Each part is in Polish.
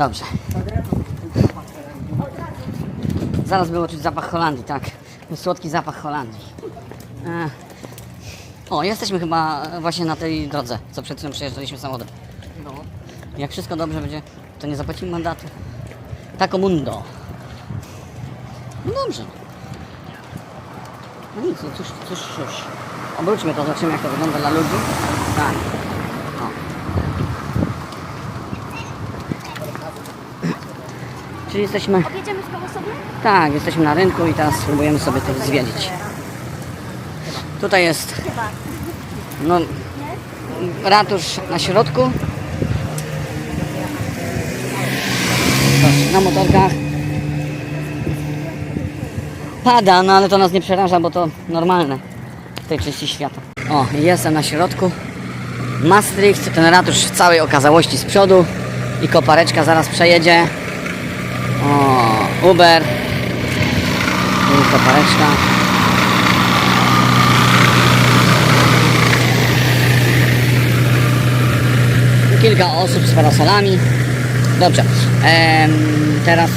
Dobrze. Zaraz było czuć zapach Holandii, tak. Słodki zapach Holandii. E. O, jesteśmy chyba właśnie na tej drodze, co przed chwilą przejeżdżaliśmy samochodem. Jak wszystko dobrze będzie, to nie zapłacimy mandatu. Taco mundo. No dobrze. No nic, no cóż, cóż, cóż. Obróćmy to, zobaczymy jak to wygląda dla ludzi. Tak. Czyli jesteśmy, Objedziemy w tak, jesteśmy na rynku i teraz spróbujemy sobie to zwiedzić. Tutaj jest, no, ratusz na środku. Na motorkach. Pada, no ale to nas nie przeraża, bo to normalne w tej części świata. O, jestem na środku. Maastricht, ten ratusz w całej okazałości z przodu i kopareczka zaraz przejedzie. O, Uber. I kopareczka. Kilka osób z parasolami. Dobrze. Em, teraz.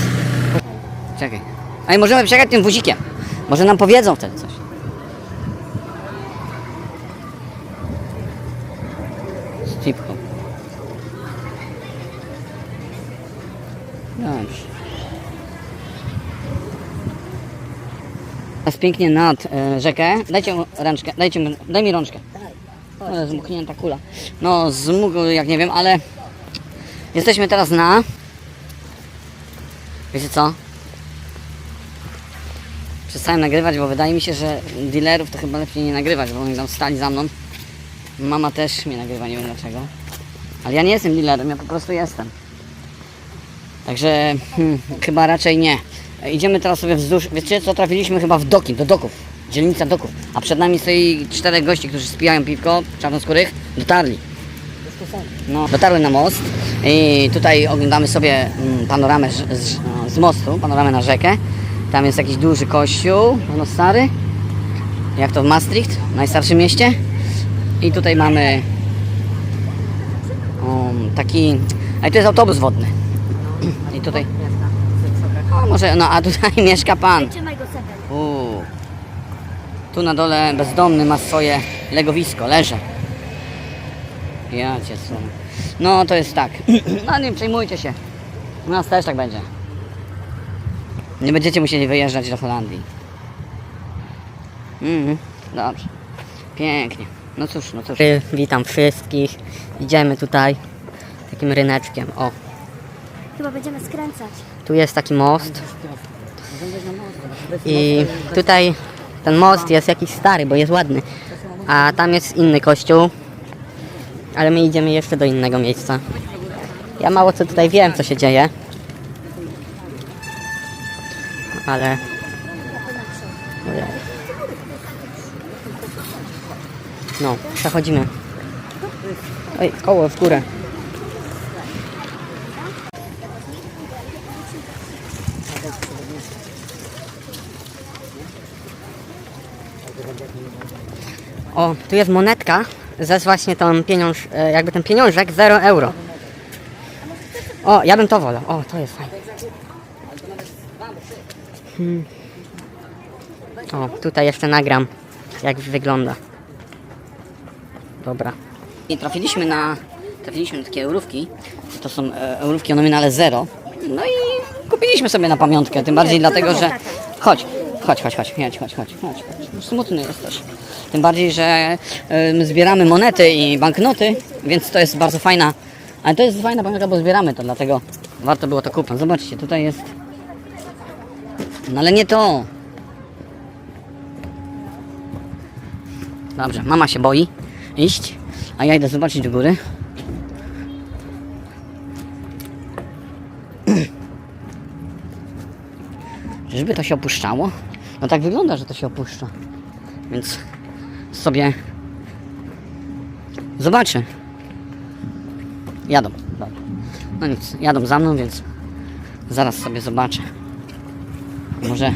Czekaj. A i możemy przejechać tym wozikiem. Może nam powiedzą wtedy coś. Z cipką. Dobrze. Jest pięknie nad e, rzekę. Dajcie mu ręczkę, dajcie mi, daj mi rączkę. O, zmuknięta kula. No, zmógł jak nie wiem, ale jesteśmy teraz na... Wiecie co? Przestałem nagrywać, bo wydaje mi się, że dealerów to chyba lepiej nie nagrywać, bo oni tam stali za mną. Mama też mnie nagrywa, nie wiem dlaczego. Ale ja nie jestem dealerem, ja po prostu jestem. Także hmm, chyba raczej nie. Idziemy teraz sobie wzdłuż. Wiecie co? Trafiliśmy chyba w doki, do doków. Dzielnica doków. A przed nami stoi czterech gości, którzy spijają piwko, czarnoskórych. Dotarli. No, dotarły na most i tutaj oglądamy sobie mm, panoramę z, z, mostu, panoramę na rzekę. Tam jest jakiś duży kościół, no stary, jak to w Maastricht, najstarszym mieście. I tutaj mamy um, taki, a to jest autobus wodny. I tutaj, a może, no a tutaj mieszka pan. Trzymaj go sobie. Uuu. Tu na dole bezdomny ma swoje legowisko, leże. Ja cię są. No to jest tak. No nie przejmujcie się. U nas też tak będzie. Nie będziecie musieli wyjeżdżać do Holandii. Mhm, dobrze. Pięknie. No cóż, no cóż. Witam wszystkich. Idziemy tutaj takim ryneczkiem. O, Chyba będziemy skręcać. Tu jest taki most. I tutaj ten most jest jakiś stary, bo jest ładny. A tam jest inny kościół. Ale my idziemy jeszcze do innego miejsca. Ja mało co tutaj wiem, co się dzieje. Ale... No, przechodzimy. Oj, koło w górę. O, tu jest monetka ze właśnie tą pieniądz, e, jakby ten pieniążek 0 euro. O, ja bym to wolał. O, to jest fajne. Hmm. O, tutaj jeszcze nagram, jak wygląda. Dobra. I trafiliśmy na, trafiliśmy na takie eurówki. To są e, eurówki o nominale 0. No i kupiliśmy sobie na pamiątkę, tym bardziej dlatego, że... Chodź, chodź, chodź, chodź, chodź, chodź, chodź, chodź. Smutny jesteś. Tym bardziej, że em, zbieramy monety i banknoty, więc to jest bardzo fajna. Ale to jest fajna pamiątka, bo zbieramy to, dlatego warto było to kupić. Zobaczcie, tutaj jest. No ale nie to. Dobrze, mama się boi iść, a ja idę zobaczyć do góry. Czyżby to się opuszczało? No tak wygląda, że to się opuszcza. Więc sobie zobaczę. Jadą. No nic, jadą za mną, więc zaraz sobie zobaczę. Może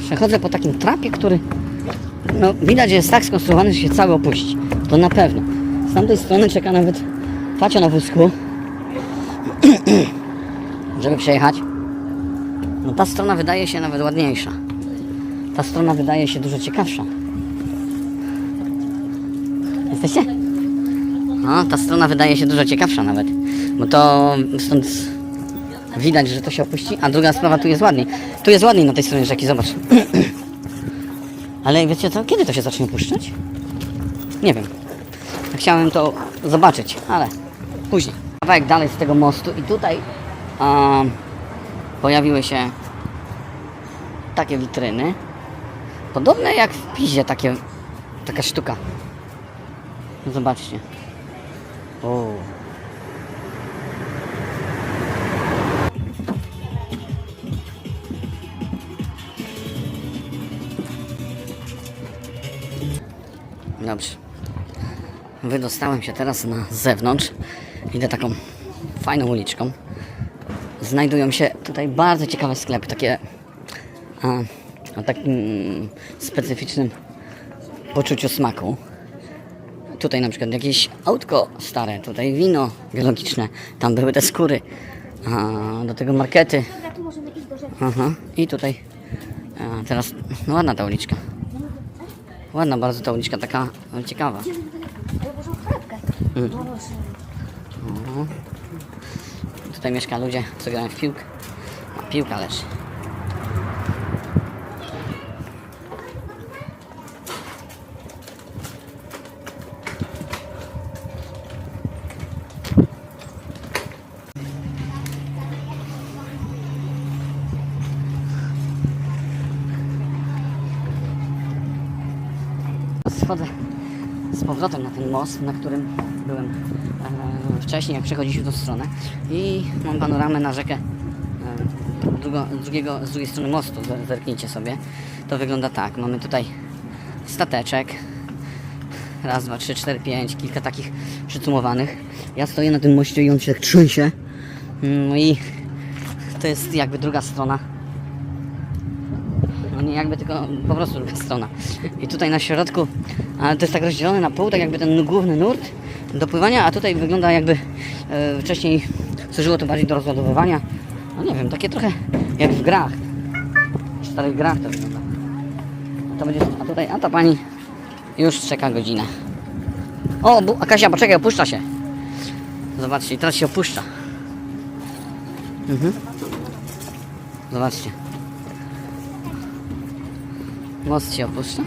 przechodzę po takim trapie, który no widać, że jest tak skonstruowany, że się cały opuści. To na pewno. Z tamtej strony czeka nawet Facio na wózku, żeby przejechać. No ta strona wydaje się nawet ładniejsza. Ta strona wydaje się dużo ciekawsza. Jesteście? No, ta strona wydaje się dużo ciekawsza nawet. Bo to stąd widać, że to się opuści. A druga sprawa, tu jest ładniej. Tu jest ładniej na tej stronie rzeki, zobacz. Ale wiecie co, kiedy to się zacznie opuszczać? Nie wiem. Chciałem to zobaczyć, ale później. Kawałek dalej z tego mostu i tutaj pojawiły się takie witryny. Podobne jak w Pizie, takie, taka sztuka. Zobaczcie. O. Dobrze. Wydostałem się teraz na zewnątrz. Idę taką fajną uliczką. Znajdują się tutaj bardzo ciekawe sklepy, takie a, o takim specyficznym poczuciu smaku. Tutaj na przykład jakieś autko stare, tutaj wino biologiczne, tam były te skóry, a, do tego markety. Aha. I tutaj a, teraz, no ładna ta uliczka. Ładna bardzo ta uliczka, taka ciekawa. Tutaj mieszka ludzie, co grają w piłkę. Piłka leży. Schodzę z powrotem na ten most, na którym byłem e, wcześniej, jak przechodziliśmy tą stronę i mam panoramę na rzekę e, drugo, drugiego, z drugiej strony mostu, zer- zerknijcie sobie. To wygląda tak, mamy tutaj stateczek, raz, dwa, trzy, cztery, pięć, kilka takich przycumowanych. Ja stoję na tym moście i on się tak trzęsie. No i to jest jakby druga strona nie jakby tylko po prostu druga strona. I tutaj na środku, to jest tak rozdzielone na pół, tak jakby ten główny nurt do pływania, a tutaj wygląda jakby e, wcześniej służyło to bardziej do rozładowywania. No nie wiem, takie trochę jak w grach. W starych grach to wygląda. A, to będzie, a tutaj, a ta pani już czeka godzinę. O, bu, Akasia, poczekaj, opuszcza się. Zobaczcie, teraz się opuszcza. Mhm. Zobaczcie. Most się opuszcza.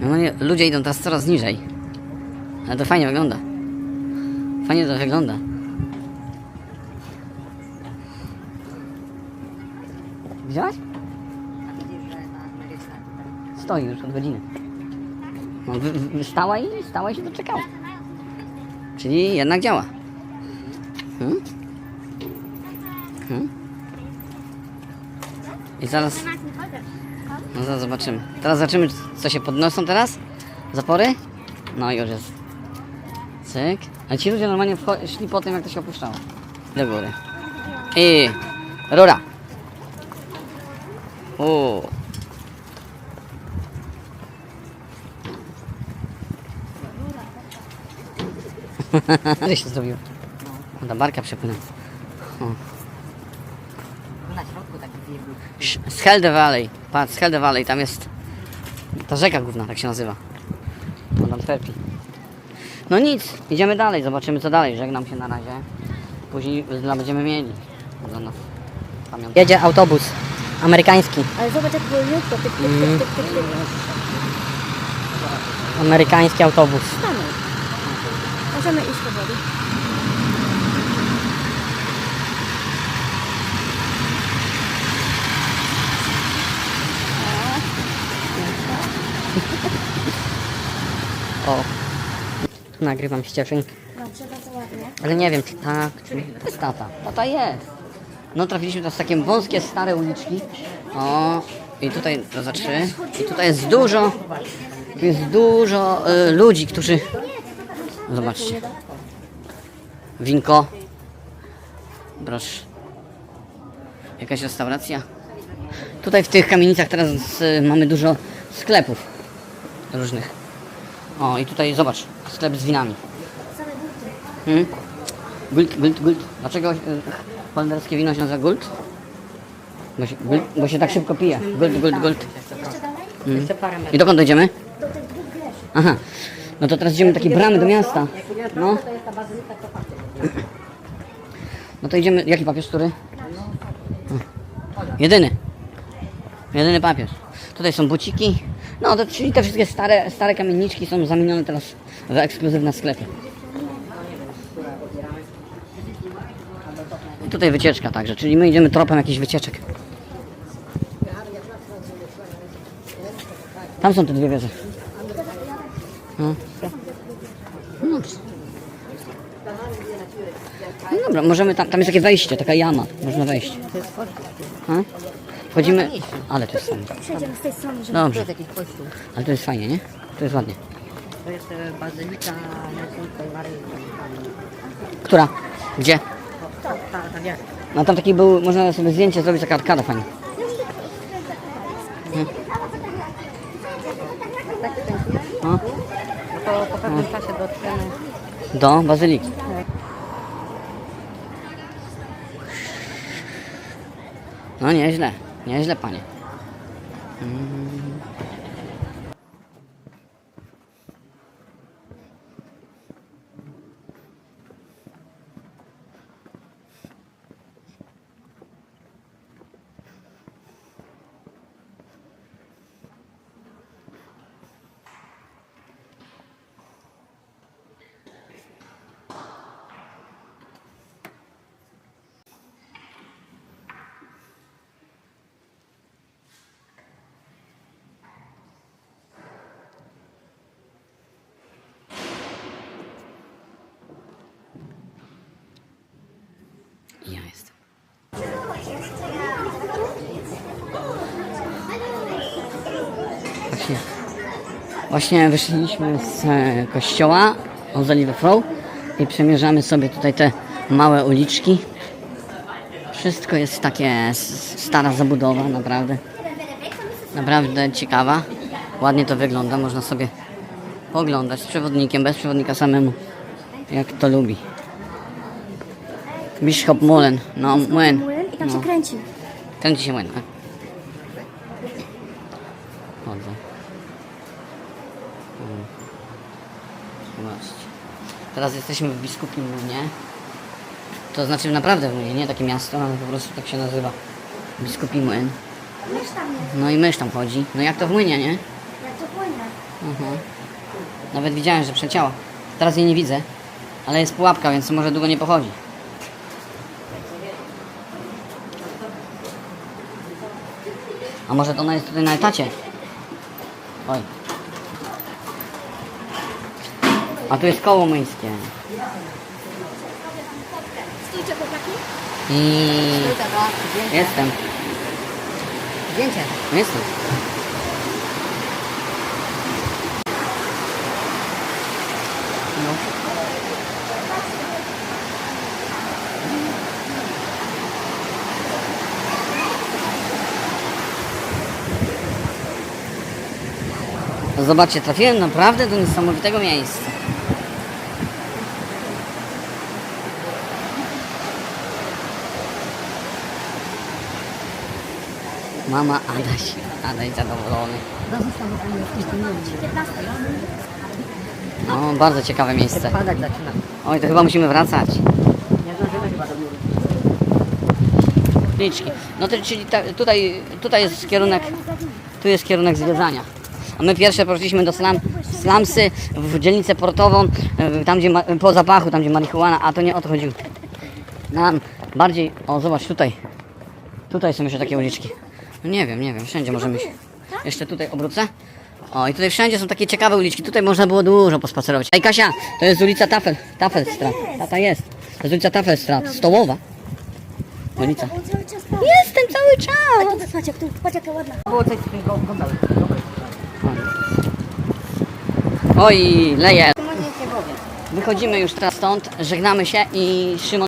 No nie, ludzie idą teraz coraz niżej. Ale to fajnie wygląda. Fajnie to wygląda. Widziałaś? Stoi już od godziny. No, wy, wy, stała i stała i się doczekała. Czyli jednak działa. Hmm? Hmm? I zaraz, no zaraz zobaczymy. Teraz zobaczymy, co się podnoszą teraz. Zapory? No już jest. Cyk. A ci ludzie normalnie szli po tym, jak to się opuszczało. Do góry. I rura. O. Co się zrobiło? O, ta barka przepłynęła. O. Na środku taki wielki. Schelde Valley. Patrz, Schelde Valley, tam jest ta rzeka główna, tak się nazywa. Od Antwerpii. No nic, idziemy dalej, zobaczymy co dalej. Żegnam się na razie. Później dla będziemy mieli dla nas pamiątkę. Jedzie autobus amerykański. Ale zobacz jak wolniutko, tyk, tyk, tyk, tyk, tyk, tyk. Amerykański autobus. Stanął. Możemy iść powoli. O. Nagrywam ścieżynkę. Dobrze, bardzo ładnie. Ale nie wiem, czy tak, czy to jest tata. Tata jest. No trafiliśmy teraz w takie wąskie, stare uliczki. O, i tutaj to za trzy. I tutaj jest dużo, tu jest dużo y, ludzi, którzy... Zobaczcie. Winko. Proszę. Jakaś restauracja. Tutaj w tych kamienicach teraz y, mamy dużo sklepów różnych. O i tutaj zobacz, sklep z winami. Hmm? Gult, gult, gult. Dlaczego y, holenderskie wino się nazywa gult? Bo się, gult, bo się tak szybko pije. Gult, gult, gult. Jeszcze dalej? Jeszcze parę metrów. I dokąd dojdziemy? Do tych dwóch. Aha. No to teraz idziemy do takiej bramy do miasta. No. No to idziemy. Jaki papież, który? Jedyny. Jedyny papież. Tutaj są buciki. No to czyli te wszystkie stare, stare kamieniczki są zamienione teraz w ekskluzywne sklepy. I tutaj wycieczka także, czyli my idziemy tropem jakichś wycieczek. Tam są te dwie wieże. No. No. No dobra, możemy tam, tam jest takie wejście, taka jama, można wejść. To. A? Wchodzimy, ale to jest fajnie. Przejdziemy z tej strony, żeby... To Dobrze, jest jakiś kościół. ale to jest fajnie, nie? To jest ładnie. To jest e, bazylika Najświętszej Maryi. Która? Gdzie? Ta, ta, ta wieża. No tam taki był, można sobie zdjęcie zrobić, taka arkada fajnie. Tak kręcimy. Do bazyliki. No nieźle, nieźle panie. Mm. Ja jestem. Właśnie, właśnie wyszliśmy z e, kościoła Ozolive Flow i przemierzamy sobie tutaj te małe uliczki. Wszystko jest takie stara zabudowa, naprawdę. Naprawdę ciekawa. Ładnie to wygląda, można sobie poglądać z przewodnikiem, bez przewodnika samemu, jak to lubi. Bishop Mullen, no młyn. I tam No. się kręci. Kręci się młyn, tak? Chodzę. Mm. Zobaczcie. Teraz jesteśmy w Biskupim Młynie. To znaczy naprawdę w Młynie, nie takie miasto, ale po prostu tak się nazywa. Biskupi Młyn. Mysz tam jest, No i mysz tam chodzi. No jak to w Młynie, nie? jak to płynie. Mhm. Nawet widziałem, że przecięła. Teraz jej nie widzę, ale jest pułapka, więc może długo nie pochodzi. A może to ona jest tutaj na etacie? Oj. A tu jest koło młyńskie. Stójcie chłopaki. I Dobra, zdjęcie. jestem. Zdjęcie. No jestem. No Zobaczcie, trafiłem naprawdę do niesamowitego miejsca. Mama Adaś, Adaś zadowolony. No, bardzo ciekawe miejsce. Padać zaczyna. Oj, to chyba musimy wracać. Nie zdążymy chyba do góry. Liczki. No to czyli ta, tutaj, tutaj jest kierunek, tu jest kierunek zwiedzania. A my pierwsze poszliśmy do slam, Slamsy, w dzielnicę portową, e, tam gdzie, ma, po zapachu, tam gdzie marihuana, a to nie o to chodziło. Nam bardziej, o zobacz tutaj, tutaj są jeszcze takie uliczki. No nie wiem, nie wiem, wszędzie możemy się. Jeszcze tutaj obrócę. O i tutaj wszędzie są takie ciekawe uliczki, tutaj można było dużo pospacerować. Ej Kasia, to jest ulica Tafel, Tafelstrat, tata jest. To jest ulica Tafelstrat, stołowa. Ulica. On cały czas. Jestem A czas. tu patrz jak tu, patrz jaka ładna. Było coś z tym. Oj, leje. Wychodzimy już teraz stąd, żegnamy się i Szymon